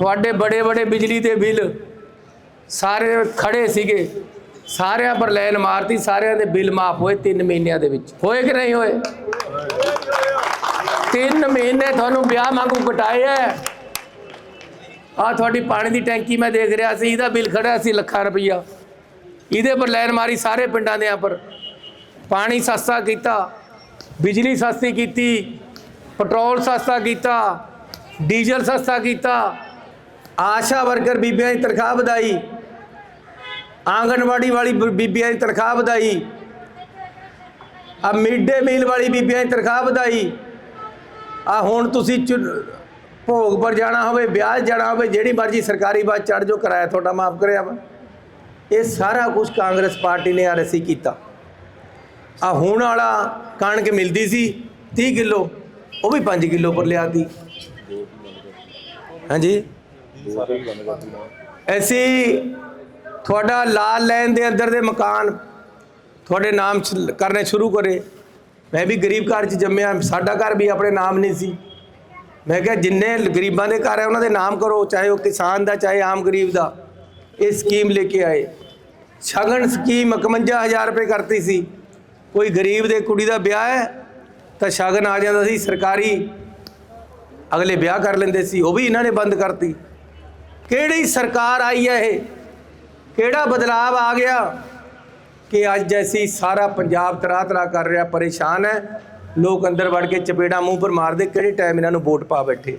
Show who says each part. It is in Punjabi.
Speaker 1: ਤੁਹਾਡੇ ਬੜੇ ਬੜੇ ਬਿਜਲੀ ਦੇ ਬਿੱਲ ਸਾਰੇ ਖੜੇ ਸੀਗੇ। ਸਾਰਿਆਂ ਪਰ ਲੈਨ ਮਾਰਤੀ, ਸਾਰਿਆਂ ਦੇ ਬਿੱਲ ਮਾਫ ਹੋਏ 3 ਮਹੀਨਿਆਂ ਦੇ ਵਿੱਚ। ਹੋਏ ਕਿ ਨਹੀਂ ਹੋਏ? 3 ਮਹੀਨੇ ਤੁਹਾਨੂੰ ਵਿਆਹ ਵਾਂਗੂ ਕਟਾਏ ਐ। ਆ ਤੁਹਾਡੀ ਪਾਣੀ ਦੀ ਟੈਂਕੀ ਮੈਂ ਦੇਖ ਰਿਹਾ ਸੀ, ਇਹਦਾ ਬਿੱਲ ਖੜਾ ਸੀ ਲੱਖਾਂ ਰੁਪਈਆ। ਇਹਦੇ ਪਰ ਲੈਨ ਮਾਰੀ ਸਾਰੇ ਪਿੰਡਾਂ ਦੇ ਪਰ। ਪਾਣੀ ਸਸਤਾ ਕੀਤਾ, ਬਿਜਲੀ ਸਸਤੀ ਕੀਤੀ, ਪੈਟਰੋਲ ਸਸਤਾ ਕੀਤਾ, ਡੀਜ਼ਲ ਸਸਤਾ ਕੀਤਾ। ਆਸ਼ਾ ਵਰਕਰ ਬੀਬੀਆਂ ਦੀ ਤਨਖਾਹ ਵਧਾਈ। ਆਂਗਣਵਾੜੀ ਵਾਲੀ ਬ- ਬੀਬੀਆਂ ਦੀ ਤਨਖਾਹ ਵਧਾਈ। ਆ ਮਿਡ ਡੇ ਮੀਲ ਵਾਲੀ ਬੀਬੀਆਂ ਦੀ ਤਨਖਾਹ ਵਧਾਈ। ਆ ਹੁਣ ਤੁਸੀਂ ਚੁ- ਭੋਗ ਪਰ ਜਾਣਾ ਹੋਵੇ, ਵਿਆਹ 'ਚ ਜਾਣਾ ਹੋਵੇ, ਜਿਹੜੀ ਮਰਜ਼ੀ ਸਰਕਾਰੀ ਬੱਸ ਚੜ ਜੋ ਕਿਰਾਇਆ ਤੁਹਾਡਾ ਮਾਫ ਕਰਿਆ ਵਾ। ਇਹ ਸਾਰਾ ਕੁਝ ਕਾਂਗਰਸ ਪਾਰਟੀ ਨੇ ਆਰਸੀ ਕੀਤਾ। ਆ ਹੁਣ ਵਾਲਾ ਕਣਕ ਮਿਲਦੀ ਸੀ 30 ਕਿਲੋ, ਉਹ ਵੀ 5 ਕਿਲੋ ਪਰ ਲਿਆਤੀ। ਹਾਂਜੀ? ਅਸੀਂ ਤੁਹਾਡਾ ਲਾਲ ਲੈਣ ਦੇ ਅੰਦਰ ਦੇ ਮਕਾਨ ਤੁਹਾਡੇ ਨਾਮ ਕਰਨੇ ਸ਼ੁਰੂ ਕਰੇ। ਮੈਂ ਵੀ ਗਰੀਬ ਘਰ ਚ ਜੰਮਿਆ, ਸਾਡਾ ਘਰ ਵੀ ਆਪਣੇ ਨਾਮ ਨਹੀਂ ਸੀ। ਮੈਂ ਕਿਹਾ ਜਿੰਨੇ ਗਰੀਬਾਂ ਦੇ ਘਰ ਹੈ ਉਹਨਾਂ ਦੇ ਨਾਮ ਕਰੋ, ਚਾਹੇ ਉਹ ਕਿਸਾਨ ਦਾ, ਚਾਹੇ ਆਮ ਗਰੀਬ ਦਾ। ਇਹ ਸਕੀਮ ਲੈ ਕੇ ਆਏ। ਸ਼ਗਨ ਸਕੀਮ 51000 ਰੁਪਏ ਕਰਤੀ ਸੀ। ਕੋਈ ਗਰੀਬ ਦੇ, ਕੁੜੀ ਦਾ ਵਿਆਹ ਹੈ, ਤਾਂ ਸ਼ਗਨ ਆ ਜਾਂਦਾ ਸੀ। ਸਰਕਾਰੀ ਅਗਲੇ ਵਿਆਹ ਕਰ ਲੈਂਦੇ ਸੀ, ਉਹ ਵੀ ਇਹਨਾਂ ਨੇ ਬੰਦ ਕਰਤੀ। ਕਿਹੜੀ ਸਰਕਾਰ ਆਈ ਹੈ ਇਹ? ਕਿਹੜਾ ਬਦਲਾਵ ਆ ਗਿਆ? ਕਿ ਅੱਜ ਜੈਸੀ ਸਾਰਾ ਪੰਜਾਬ ਤਰਾ ਤਰਾ ਕਰ ਰਿਹਾ, ਪਰੇਸ਼ਾਨ ਹੈ। ਲੋਕ ਅੰਦਰ ਵੜ ਕੇ ਚਪੇੜਾ ਮੂੰਹ ਪਰ ਮਾਰਦੇ, ਕਿਹੜੇ ਟਾਈਮ ਇਹਨਾਂ ਨੂੰ ਵੋਟ ਪਾ ਬੈਠੇ?